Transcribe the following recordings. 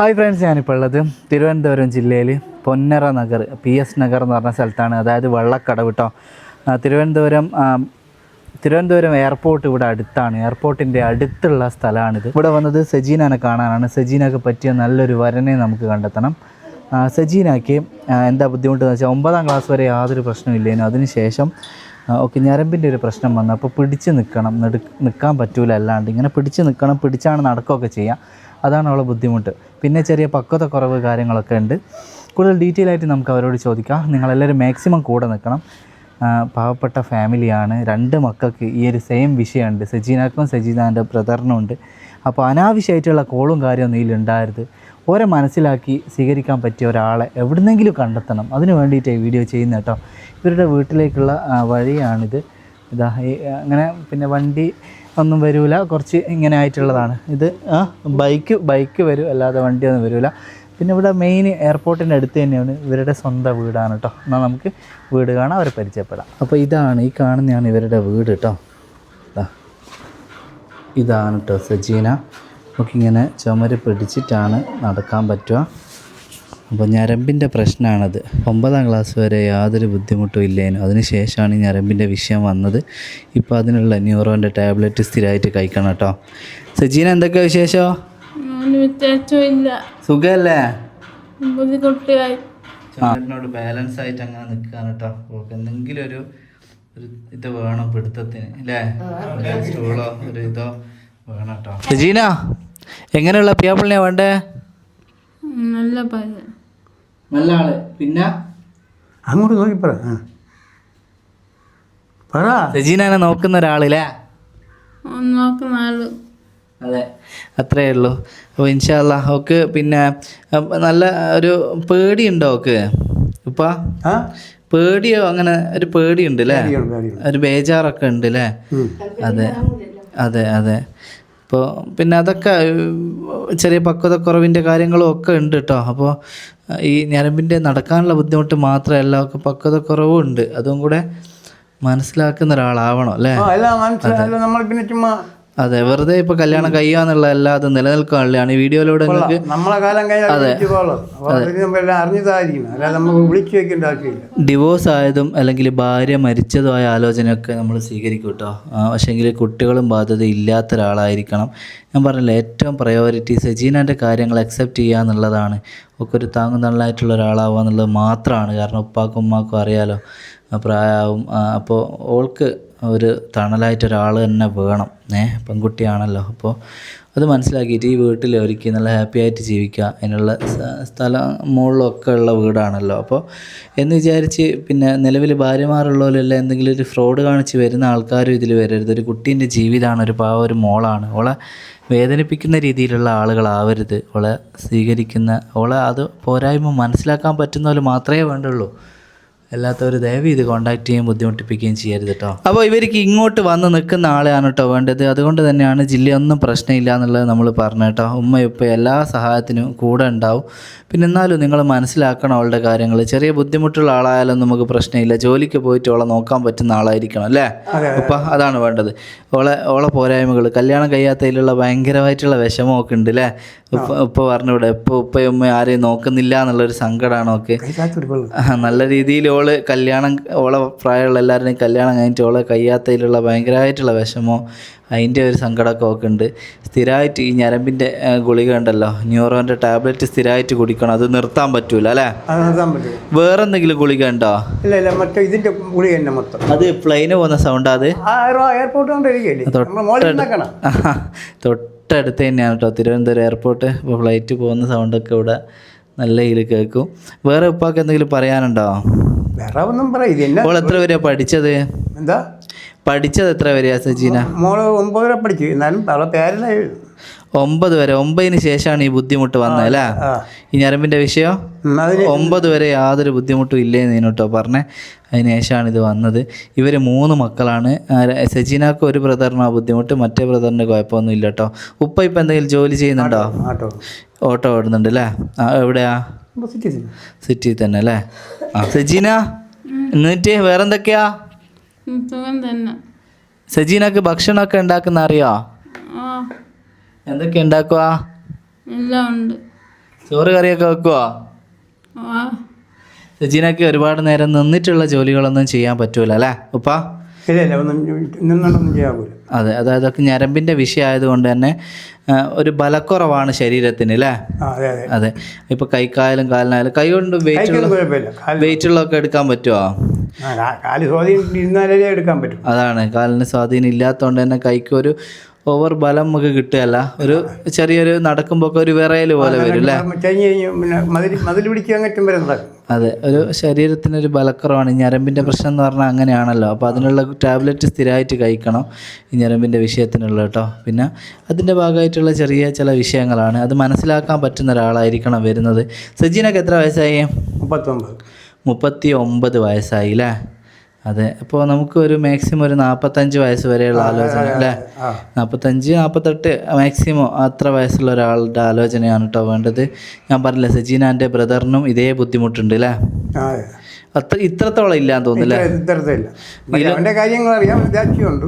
Hi friends ഞാനിപ്പോൾ ഉള്ളത് തിരുവനന്തപുരം ജില്ലയിൽ പൊന്നറ നഗർ പി എസ് നഗർ എന്ന് പറഞ്ഞ സ്ഥലത്താണ്. അതായത് വള്ളക്കടവ് കേട്ടോ തിരുവനന്തപുരം തിരുവനന്തപുരം എയർപോർട്ട് ഇവിടെ അടുത്താണ്. എയർപോർട്ടിന്റെ അടുത്തുള്ള സ്ഥലമാണിത്. ഇവിടെ വന്നത് സജീനാനെ കാണാനാണ്. സജീനക്ക് പറ്റിയ നല്ലൊരു വരനെ നമുക്ക് കണ്ടെത്തണം. സജീനാക്കി എന്താ ബുദ്ധിമുട്ടെന്ന് വെച്ചാൽ ഒമ്പതാം ക്ലാസ് വരെ യാതൊരു പ്രശ്നമില്ലേനും അതിനുശേഷം ഓക്കെ ഞരമ്പിന്റെ ഒരു പ്രശ്നം വന്നു. അപ്പോൾ പിടിച്ച് നിൽക്കണം നിൽക്കാൻ പറ്റൂല അല്ലാണ്ട്. ഇങ്ങനെ പിടിച്ച് നിൽക്കണം പിടിച്ചാണ് നടക്കുകയൊക്കെ ചെയ്യാം. അതാണ് അവളെ ബുദ്ധിമുട്ട്. പിന്നെ ചെറിയ പക്വത കുറവ് കാര്യങ്ങളൊക്കെ ഉണ്ട്. കൂടുതൽ ഡീറ്റെയിൽ ആയിട്ട് നമുക്ക് അവരോട് ചോദിക്കാം. നിങ്ങളെല്ലാവരും മാക്സിമം കൂടെ നിൽക്കണം. പാവപ്പെട്ട ഫാമിലിയാണ്. രണ്ട് മക്കൾക്ക് ഈ ഒരു സെയിം വിഷയമുണ്ട്. സജീനാക്കും സജീനാന്റെ ബ്രദറിനും ഉണ്ട്. അപ്പോൾ അനാവശ്യമായിട്ടുള്ള കോളും കാര്യമൊന്നും ഇതിലുണ്ടായിരുന്നു ഓരെ മനസ്സിലാക്കി സ്വീകരിക്കാൻ പറ്റിയ ഒരാളെ എവിടുന്നെങ്കിലും കണ്ടെത്തണം. അതിന് വേണ്ടിയിട്ട് ഈ വീഡിയോ ചെയ്യുന്ന കേട്ടോ. ഇവരുടെ വീട്ടിലേക്കുള്ള വഴിയാണിത്. ഇതാ അങ്ങനെ പിന്നെ വണ്ടി ഒന്നും വരില്ല കുറച്ച് ഇങ്ങനെ ആയിട്ടുള്ളതാണ്. ഇത് ബൈക്ക് ബൈക്ക് വരും. അല്ലാതെ വണ്ടിയൊന്നും വരില്ല പിന്നെ ഇവിടെ മെയിൻ എയർപോർട്ടിന്റെ അടുത്ത് തന്നെയാണ് ഇവരുടെ സ്വന്തം വീടാണ് കേട്ടോ എന്നാൽ നമുക്ക് വീട് കാണാൻ അവരെ പരിചയപ്പെടാം. അപ്പോൾ ഇതാണ് ഈ കാണുന്നതാണ് ഇവരുടെ വീട് കേട്ടോ ഇതാണ് കേട്ടോ സജീന. നമുക്കിങ്ങനെ ചുമര് പിടിച്ചിട്ടാണ് നടക്കാൻ പറ്റുക. അപ്പോൾ ഞരമ്പിന്റെ പ്രശ്നമാണത് ഒമ്പതാം ക്ലാസ് വരെ യാതൊരു ബുദ്ധിമുട്ടും ഇല്ലേനു. അതിന് ശേഷമാണ് ഈ ഞരമ്പിന്റെ വിഷയം വന്നത്. ഇപ്പോൾ അതിനുള്ള ന്യൂറോന്റെ ടാബ്ലറ്റ് സ്ഥിരമായിട്ട് കഴിക്കണം കേട്ടോ സജീന എന്തൊക്കെ വിശേഷം? സുഖല്ലേ? ചാനലിനോട് ബാലൻസ് ആയിട്ട് അങ്ങനെ നിൽക്കുകയാണ് കേട്ടോ ഓൾക്ക് എന്തെങ്കിലും ഒരു ഇത് വേണം പിടുത്തത്തിന് അല്ലേ സ്റ്റൂളോ ഒരു ഇതോ വേണം കേട്ടോ സജീന എങ്ങനെയുള്ള പിയാപ്പിളിനെയാ വേണ്ടേ? നല്ല പയ്യൻ നല്ല ആൾ. പിന്നെ? അങ്ങോട്ട് നോക്കി പറ. ആ. പറ. സജീനനെ നോക്കുന്ന ഒരാളില്ലേ? നോക്കുന്ന ആൾ. അതെ. അത്രേ ഉള്ളൂ. അപ്പോൾ ഇൻഷാല്ല ഓക്ക് പിന്നെ നല്ല ഒരു പേടിയുണ്ടോ ഓക്ക്? ഇപ്പ ആ? പേടിയോ? അങ്ങനെ ഒരു പേടിയുണ്ട് അല്ലേ പേടിയുണ്ട്, പേടിയുണ്ട്. ഒരു ബേജാറൊക്കെ ഉണ്ട് അല്ലേ ഉം. അതെ. അതെ അതെ. ഇപ്പോൾ പിന്നെ അതൊക്കെ ചെറിയ പക്വത കുറവിന്റെ കാര്യങ്ങളും ഒക്കെ ഉണ്ട് കേട്ടോ അപ്പോൾ ഈ ഞരമ്പിന്റെ നടക്കാനുള്ള ബുദ്ധിമുട്ട് മാത്രമല്ല പക്വത കുറവുണ്ട്. അതും കൂടെ മനസ്സിലാക്കുന്ന ഒരാളാവണം അല്ലേ? നമ്മൾ പിന്നെ ചുമ്മാ അതെ വെറുതെ ഇപ്പൊ കല്യാണം കഴിയാന്നുള്ള അല്ലാതെ നിലനിൽക്കാനുള്ളതാണ്. ഈ വീഡിയോയിലൂടെ നിങ്ങൾക്ക് നമ്മളെ കാലം കഴിഞ്ഞാൽ ഡിവോഴ്സ് ആയതും അല്ലെങ്കിൽ ഭാര്യ മരിച്ചതും ആയ ആലോചനയൊക്കെ നമ്മൾ സ്വീകരിക്കും കേട്ടോ. പക്ഷേങ്കിൽ കുട്ടികളും ബാധ്യത ഇല്ലാത്ത ഒരാളായിരിക്കണം ഞാൻ പറഞ്ഞില്ല ഏറ്റവും പ്രയോറിറ്റി സജീനന്റെ കാര്യങ്ങൾ അക്സെപ്റ്റ് ചെയ്യുക എന്നുള്ളതാണ്. ഒക്കെ ഒരു താങ്ങുതള്ളായിട്ടുള്ള ഒരാളാവുക എന്നുള്ളത് മാത്രമാണ്. കാരണം ഉപ്പാക്കും ഉമ്മാക്കും അറിയാലോ. പ്രായമാവും അപ്പോൾ ഓൾക്ക് ഒരു തണലായിട്ട് ഒരാൾ തന്നെ വേണം. ഏ പെൺകുട്ടിയാണല്ലോ. അപ്പോൾ അത് മനസ്സിലാക്കിയിട്ട് ഈ വീട്ടിൽ ഒരിക്കൽ നല്ല ഹാപ്പി ആയിട്ട് ജീവിക്കുക. അതിനുള്ള സ്ഥലം മുകളിലൊക്കെ ഉള്ള വീടാണല്ലോ. അപ്പോൾ എന്ന് വിചാരിച്ച് പിന്നെ നിലവിൽ ഭാര്യമാരുള്ളവരല്ല എന്തെങ്കിലും ഒരു ഫ്രോഡ് കാണിച്ച് വരുന്ന ആൾക്കാരും ഇതിൽ വരരുത്. ഒരു കുട്ടീന്റെ ജീവിതമാണ് ഒരു പാവ ഒരു മോളാണ്. അവളെ വേദനിപ്പിക്കുന്ന രീതിയിലുള്ള ആളുകളാവരുത്. അവളെ സ്വീകരിക്കുന്ന അവളെ അത് പോരായ്മ മനസ്സിലാക്കാൻ പറ്റുന്നവർ മാത്രമേ വേണ്ടുള്ളൂ. അല്ലാത്തവർ ദയവ് ഇത് കോണ്ടാക്ട് ചെയ്യുകയും ബുദ്ധിമുട്ടിപ്പിക്കുകയും ചെയ്യരുത് കേട്ടോ അപ്പോൾ ഇവർക്ക് ഇങ്ങോട്ട് വന്ന് നിൽക്കുന്ന ആളെയാണ് കേട്ടോ വേണ്ടത്. അതുകൊണ്ട് തന്നെയാണ് ജില്ലയൊന്നും പ്രശ്നമില്ല എന്നുള്ളത് നമ്മൾ പറഞ്ഞു കേട്ടോ ഉമ്മ ഇപ്പം എല്ലാ സഹായത്തിനും കൂടെ ഉണ്ടാവും. പിന്നെ എന്നാലും നിങ്ങൾ മനസ്സിലാക്കണം അവളുടെ കാര്യങ്ങൾ. ചെറിയ ബുദ്ധിമുട്ടുള്ള ആളായാലും നമുക്ക് പ്രശ്നമില്ല. ജോലിക്ക് പോയിട്ട് അവളെ നോക്കാൻ പറ്റുന്ന ആളായിരിക്കണം അല്ലേ? ഉപ്പ അതാണ് വേണ്ടത്. ഓളെ ഓളെ പോരായ്മകൾ കല്യാണം കഴിയാത്തതിലുള്ള ഭയങ്കരമായിട്ടുള്ള വിഷമമൊക്കെ ഉണ്ട് അല്ലേ? ഉപ്പ ഉപ്പ പറഞ്ഞിവിടെ ഉപ്പ ഉപ്പയും ഉമ്മയും ആരെയും നോക്കുന്നില്ല എന്നുള്ളൊരു സങ്കടമാണ് ഒക്കെ നല്ല രീതിയിൽ ഓൾ കല്യാണം ഓളെ പ്രായമുള്ള എല്ലാവരുടെയും കല്യാണം കഴിഞ്ഞിട്ട് ഓളെ കയ്യാത്തയിലുള്ള ഭയങ്കരമായിട്ടുള്ള വിഷമോ അതിന്റെ ഒരു സങ്കടമൊക്കെ ഒക്കെ ഉണ്ട് സ്ഥിരമായിട്ട് ഈ ഞരമ്പിന്റെ ഗുളിക ഉണ്ടല്ലോ ന്യൂറോന്റെ ടാബ്ലറ്റ് സ്ഥിരമായിട്ട് കുടിക്കണം അത് നിർത്താൻ പറ്റൂല അല്ലേ? വേറെ എന്തെങ്കിലും ഗുളിക ഉണ്ടോ? ഇല്ല ഇല്ല മറ്റേ ഇതിന്റെ ഗുളിക തന്നെ മൊത്തം. അത് പ്ലെയിന് പോകുന്ന സൗണ്ട് അത്? എയർപോർട്ട്. തൊട്ടടുത്ത് തന്നെയാണ് കേട്ടോ തിരുവനന്തപുരം എയർപോർട്ട്. ഇപ്പോൾ ഫ്ലൈറ്റ് പോകുന്ന സൗണ്ടൊക്കെ ഇവിടെ നല്ല ഇതിൽ കേൾക്കും. വേറെ ഉപ്പാക്ക് എന്തെങ്കിലും പറയാനുണ്ടോ? വേറെ ഒന്നും പറയില്ല മോൾ എന്നാ എത്ര വരെയാ പഠിച്ചത്? എന്താ? പഠിച്ചത് എത്ര വരെയാ സജീന? മോൾ ഒമ്പത് വരെ പഠിച്ചു എന്നാലും അവളെ പേരിലായി ഒമ്പത് വരെ ഒമ്പതിന് ശേഷമാണ് ഈ ബുദ്ധിമുട്ട് വന്നത് അല്ലേ? ഈ ഞരമ്പിന്റെ വിഷയം? ഒമ്പത് വരെ യാതൊരു ബുദ്ധിമുട്ടും ഇല്ലേന്ന് ഇതിനോട്ടോ പറഞ്ഞേ. അതിന് ശേഷമാണ് ഇത് വന്നത്. ഇവർ മൂന്ന് മക്കളാണ്. സജീനക്ക് ഒരു ബ്രദറിന് ആ ബുദ്ധിമുട്ട് മറ്റേ ബ്രദറിന് കുഴപ്പമൊന്നും ഇല്ല കേട്ടോ ഉപ്പ ഇപ്പം എന്തെങ്കിലും ജോലി ചെയ്യുന്നുണ്ടോ? ഓട്ടോ ഓടുന്നുണ്ട് അല്ലേ? എവിടെയാ? സിറ്റിയിൽ തന്നെ. അല്ലേ? ആ സജീന എന്നിട്ട് വേറെന്തൊക്കെയാ? എന്തൊക്കെയാ തന്നെ. സജീനക്ക് ഭക്ഷണമൊക്കെ ഉണ്ടാക്കുന്ന അറിയോ? എന്തൊക്കെ ഉണ്ടാക്കുക എല്ലാം ഉണ്ട്. ചോറ് കറിയൊക്കെ വെക്കുവോ? ആ. സജീനക്ക് ഒരുപാട് നേരം നിന്നിട്ടുള്ള ജോലികളൊന്നും ചെയ്യാൻ പറ്റൂല അല്ലേ? ഉപ്പ? ഇല്ല ഇല്ല ഒന്നും നിന്നുകൊണ്ടൊന്നും അതെ അതായത് ഞരമ്പിന്റെ ഞരമ്പിന്റെ വിഷയമായതുകൊണ്ട് തന്നെ ഒരു ബലക്കുറവാണ് ശരീരത്തിന് അല്ലേ അതെ അതെ. അതെ. ഇപ്പോൾ കൈക്കായാലും കാലിനായാലും കൈ കൊണ്ട് വെയിറ്റ് ഉള്ളതൊക്കെ വെയിറ്റുള്ളതൊക്കെ എടുക്കാൻ പറ്റുമോ കാൽ സ്വാധീനം ഇരുന്നാലേ എടുക്കാൻ പറ്റും. അതാണ്. കാലിന് സ്വാധീനം ഇല്ലാത്തതുകൊണ്ട് തന്നെ കൈക്ക് ഒരു ഓവർ ബലം നമുക്ക് കിട്ടുകയല്ല. ഒരു ചെറിയൊരു നടക്കുമ്പോൾ ഒക്കെ ഒരു വിറയൽ പോലെ വരും അല്ലേ? അതെ ഒരു ശരീരത്തിനൊരു ബലക്കുറവാണ്. ഈ ഞരമ്പിന്റെ പ്രശ്നം എന്ന് പറഞ്ഞാൽ അങ്ങനെയാണല്ലോ. അപ്പോൾ അതിനുള്ള ടാബ്ലറ്റ് സ്ഥിരമായിട്ട് കഴിക്കണം ഈ ഞരമ്പിന്റെ വിഷയത്തിനുള്ള കേട്ടോ. പിന്നെ അതിന്റെ ഭാഗമായിട്ടുള്ള ചെറിയ ചില വിഷയങ്ങളാണ്. അത് മനസ്സിലാക്കാൻ പറ്റുന്ന ഒരാളായിരിക്കണം വരുന്നത്. സജീനൊക്കെ എത്ര വയസ്സായി? മുപ്പത്തൊമ്പത്. മുപ്പത്തി ഒമ്പത് വയസ്സായി അല്ലേ? അതെ. അപ്പോൾ നമുക്ക് ഒരു മാക്സിമം ഒരു നാൽപ്പത്തഞ്ച് വയസ്സ് വരെയുള്ള ആലോചന അല്ലേ? നാൽപ്പത്തഞ്ച് നാൽപ്പത്തെട്ട് മാക്സിമം അത്ര വയസ്സുള്ള ഒരാളുടെ ആലോചനയാണ് കേട്ടോ വേണ്ടത്. ഞാൻ പറഞ്ഞില്ലേ സജീനാന്റെ ബ്രദറിനും ഇതേ ബുദ്ധിമുട്ടുണ്ട് അല്ലേ? അത്ര ഇത്രത്തോളം ഇല്ലാന്ന് തോന്നുന്നില്ല ഇത്രത്തോളം ഇല്ല. കാര്യങ്ങൾ അറിയാം വിദ്യാർത്ഥിയുണ്ട്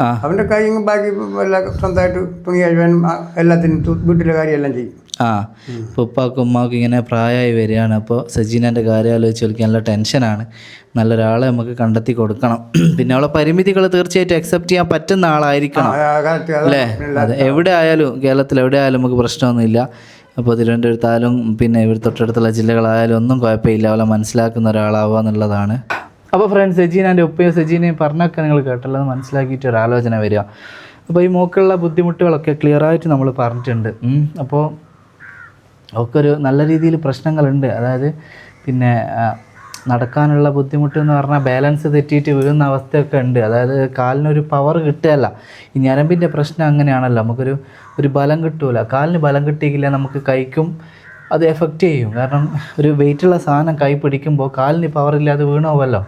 അവന്റെ കൈ ബാക്കി എല്ലാം സ്വന്തമായിട്ട് തുണി കഴിവാനും എല്ലാത്തിനും വീട്ടിലെ കാര്യമെല്ലാം ചെയ്യും. ആ. ഉപ്പാക്കും ഉമ്മാക്കും ഇങ്ങനെ പ്രായമായി വരികയാണ്. അപ്പോൾ സജീനന്റെ കാര്യം ആലോചിച്ച് കളിക്കാൻ നല്ല ടെൻഷനാണ്. നല്ലൊരാളെ നമുക്ക് കണ്ടെത്തി കൊടുക്കണം. പിന്നെ അവളെ പരിമിതികൾ തീർച്ചയായിട്ടും അക്സെപ്റ്റ് ചെയ്യാൻ പറ്റുന്ന ആളായിരിക്കണം. അല്ലേ? അതെ എവിടെ ആയാലും കേരളത്തിൽ എവിടെ ആയാലും നമുക്ക് പ്രശ്നമൊന്നുമില്ല. അപ്പോൾ തിരുവനന്തപുരത്തായാലും പിന്നെ ഇവിടെ തൊട്ടടുത്തുള്ള ജില്ലകളായാലും ഒന്നും കുഴപ്പമില്ല. അവളെ മനസ്സിലാക്കുന്ന ഒരാളാവുക എന്നുള്ളതാണ്. അപ്പോൾ ഫ്രണ്ട്സ് സജീനാന്റെ ഉപ്പയും സജീനയും പറഞ്ഞൊക്കെ നിങ്ങൾ കേട്ടല്ലോ മനസ്സിലാക്കിയിട്ട് ഒരു ആലോചന വരിക. അപ്പോൾ ഈ മോക്കുള്ള ബുദ്ധിമുട്ടുകളൊക്കെ ക്ലിയർ ആയിട്ട് നമ്മൾ പറഞ്ഞിട്ടുണ്ട്. അപ്പോൾ ഒക്കെ ഒരു നല്ല രീതിയിൽ പ്രശ്നങ്ങളുണ്ട്. അതായത് പിന്നെ നടക്കാനുള്ള ബുദ്ധിമുട്ട് എന്ന് പറഞ്ഞാൽ ബാലൻസ് തെറ്റിയിട്ട് വീഴുന്ന അവസ്ഥയൊക്കെ ഉണ്ട്. അതായത് കാലിനൊരു പവർ കിട്ടുകയല്ല. ഈ ഞരമ്പിന്റെ പ്രശ്നം അങ്ങനെയാണല്ലോ. നമുക്കൊരു ഒരു ബലം കിട്ടൂല. കാലിന് ബലം കിട്ടിയില്ല നമുക്ക് കൈക്കും അത് എഫക്റ്റ് ചെയ്യും. കാരണം ഒരു വെയിറ്റുള്ള സാധനം കൈ പിടിക്കുമ്പോൾ കാലിന് പവർ ഇല്ലാതെ വീണോവല്ലോ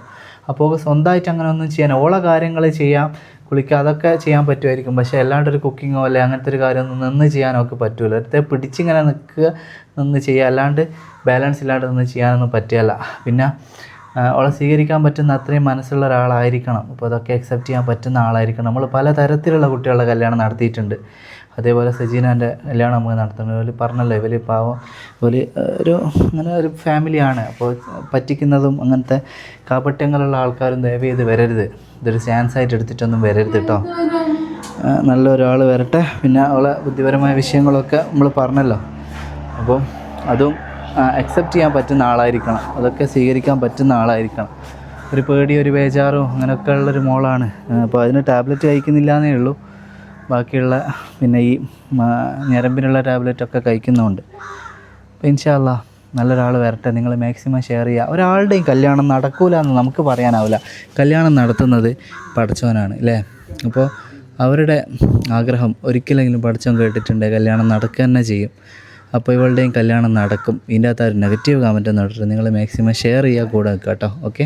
അപ്പോൾ സ്വന്തമായിട്ട് അങ്ങനെ ഒന്നും ചെയ്യാൻ ഓള കാര്യങ്ങൾ ചെയ്യാം കുളിക്കുക അതൊക്കെ ചെയ്യാൻ പറ്റുമായിരിക്കും. പക്ഷേ അല്ലാണ്ട് ഒരു കുക്കിങ്ങോ അല്ലെ അങ്ങനത്തെ ഒരു കാര്യമൊന്നും നിന്ന് ചെയ്യാനൊക്കെ പറ്റൂല. ഒരുത്തെ പിടിച്ചിങ്ങനെ നിൽക്കുക നിന്ന് ചെയ്യുക അല്ലാണ്ട് ബാലൻസ് ഇല്ലാണ്ട് നിന്ന് ചെയ്യാനൊന്നും പറ്റിയല്ല പിന്നെ അവളെ സ്വീകരിക്കാൻ പറ്റുന്ന അത്രയും മനസ്സുള്ള ഒരാളായിരിക്കണം. അപ്പോൾ അതൊക്കെ അക്സെപ്റ്റ് ചെയ്യാൻ പറ്റുന്ന ആളായിരിക്കണം. നമ്മൾ പല തരത്തിലുള്ള കുട്ടികളുടെ കല്യാണം നടത്തിയിട്ടുണ്ട്. അതേപോലെ സജീനാന്റെ കല്യാണം നമുക്ക് നടത്തുന്നത് ഇവർ പറഞ്ഞല്ലോ ഇവർ പാവം ഒരു ഒരു അങ്ങനെ ഒരു ഫാമിലിയാണ്. അപ്പോൾ പറ്റിക്കുന്നതും അങ്ങനത്തെ കാപട്യങ്ങളുള്ള ആൾക്കാരും ദയവ് ചെയ്ത് വരരുത്. ഇതൊരു ചാൻസ് ആയിട്ട് എടുത്തിട്ടൊന്നും വരരുത് കേട്ടോ. നല്ല ഒരാൾ വരട്ടെ. പിന്നെ അവളെ ബുദ്ധിപരമായ വിഷയങ്ങളൊക്കെ നമ്മൾ പറഞ്ഞല്ലോ. അപ്പം അതും അക്സെപ്റ്റ് ചെയ്യാൻ പറ്റുന്ന ആളായിരിക്കണം. അതൊക്കെ സ്വീകരിക്കാൻ പറ്റുന്ന ആളായിരിക്കണം. ഒരു പേടി ഒരു ബേജാറോ അങ്ങനെയൊക്കെ ഉള്ളൊരു മോളാണ്. അപ്പോൾ അതിന് ടാബ്ലറ്റ് കഴിക്കുന്നില്ല എന്നേ ഉള്ളൂ. ബാക്കിയുള്ള പിന്നെ ഈ ഞരമ്പിനുള്ള ടാബ്ലറ്റൊക്കെ കഴിക്കുന്നുണ്ട്. അപ്പോൾ ഇൻഷാല്ല നല്ലൊരാൾ വരട്ടെ. നിങ്ങൾ മാക്സിമം ഷെയർ ചെയ്യുക. ഒരാളുടെയും കല്യാണം നടക്കൂല എന്ന് നമുക്ക് പറയാനാവില്ല. കല്യാണം നടത്തുന്നത് പഠിച്ചവനാണ് അല്ലേ അപ്പോൾ അവരുടെ ആഗ്രഹം ഒരിക്കലെങ്കിലും പഠിച്ചവൻ കേട്ടിട്ടുണ്ട് കല്യാണം നടക്കുക തന്നെ ചെയ്യും. അപ്പോൾ ഇവളുടെയും കല്യാണം നടക്കും. ഇതിന്റെ അകത്ത് ഒരു നെഗറ്റീവ് കമന്റ് ഒന്നും ഇട്ടിട്ട് നിങ്ങൾ മാക്സിമം ഷെയർ ചെയ്യുക കൂടെ കേട്ടോ. ഓക്കെ